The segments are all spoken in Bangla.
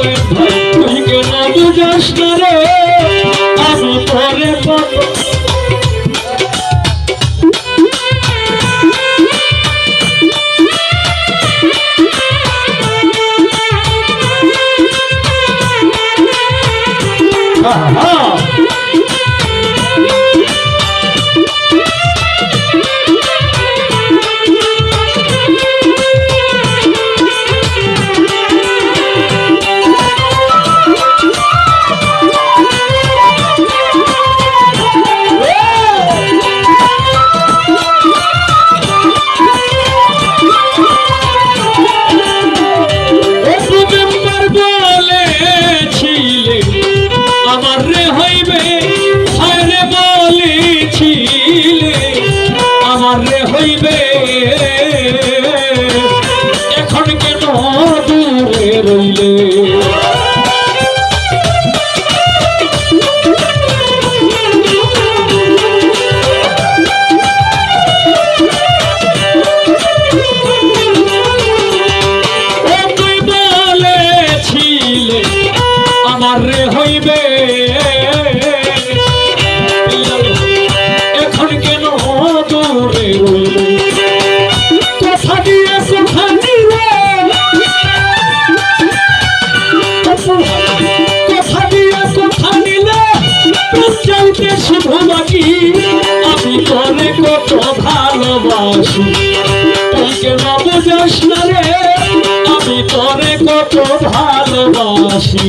তুই কেন বুঝস না রে আমি তোরে কত আহা! প্রথমবার আমার হইবে। শুধু নাকি আমি তোরে কত ভালোবাসি। তোকে না রে আমি তোরে কত ভালোবাসি।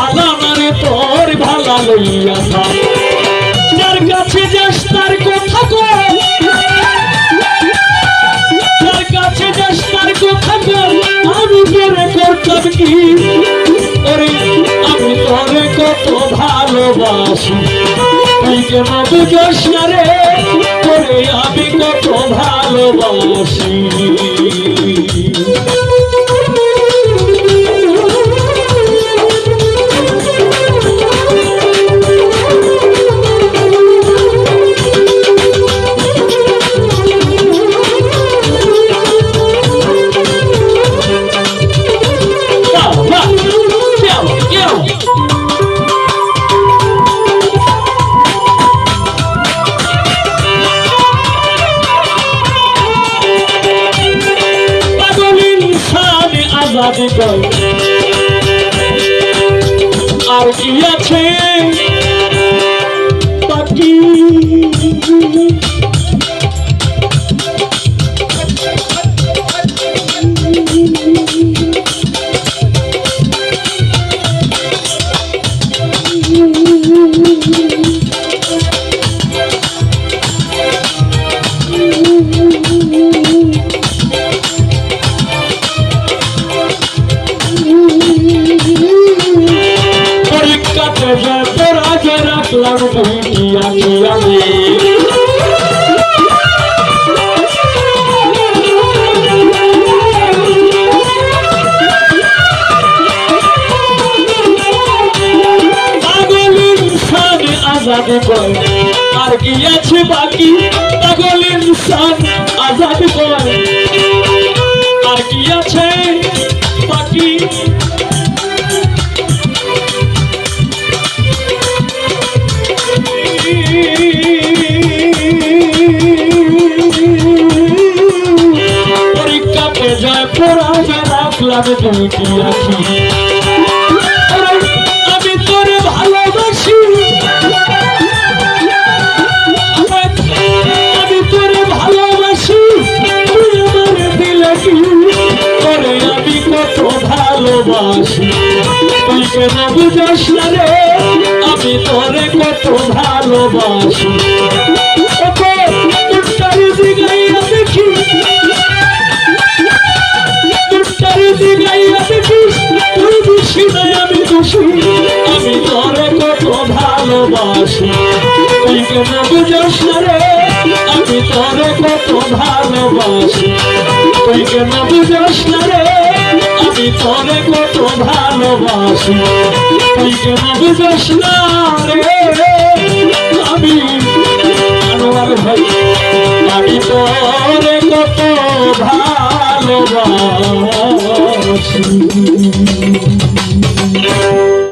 ভালো মানে তোর ভালো লইয়া থাক যার কাছে যাস তার কথা কর যার কাছে যাস তার কথা কর আমি তোরে করতাম কি? ওরে, আমি তোরে কত ভালোবাসি। তুই কেন বুঝস না রে? তোরে কর আর কি আছে বাকি যে রাখলাম তুমি আমি আমি আজাদ কর আর কি আছে বাকি? পাগল ইনসান আজাদ কর। দুটি আখি ওরে, আমি তোরে ভালোবাসি। আমি তোরে ভালোবাসি। তুই আমার দিলে কি তোরে আমি কত ভালোবাসি? তুই কেন বুঝাস না রে? আমি তোরে কত ভালোবাসি। ভালোবাসি তুই কেন বুঝাস রে। আমি তোরে কত ভালোবাসি। তুই কেন বুঝাস রে। আমি তোরে কত ভালোবাসি। তুই কেন বুঝাস না রে। আমি আনোয়ার ভাই, আমি তোরে কত ভালোবাসি।